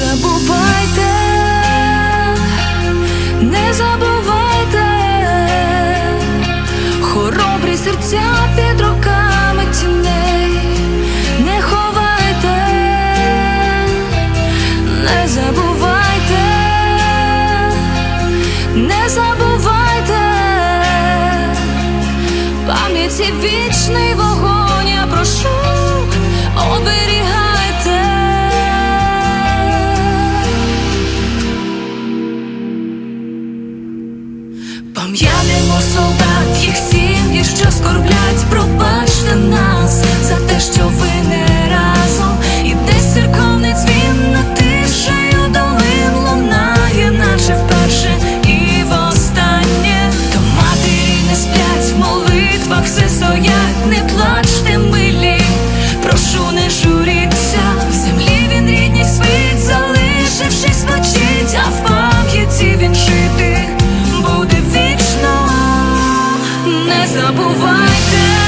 забувайте, не забувайте, хоробрі серця під руками тіней, не ховайте, не забувайте, не забувайте, пам'яті вічний вогонь я прошу. солдат, їх сім'ї, що скорблять, пробачте нас за те, що ви не разом, і десь церковний дзвін на тишею долин лунає, наче вперше і востаннє, то матері не сплять в молитвах все стоять. не забувайте.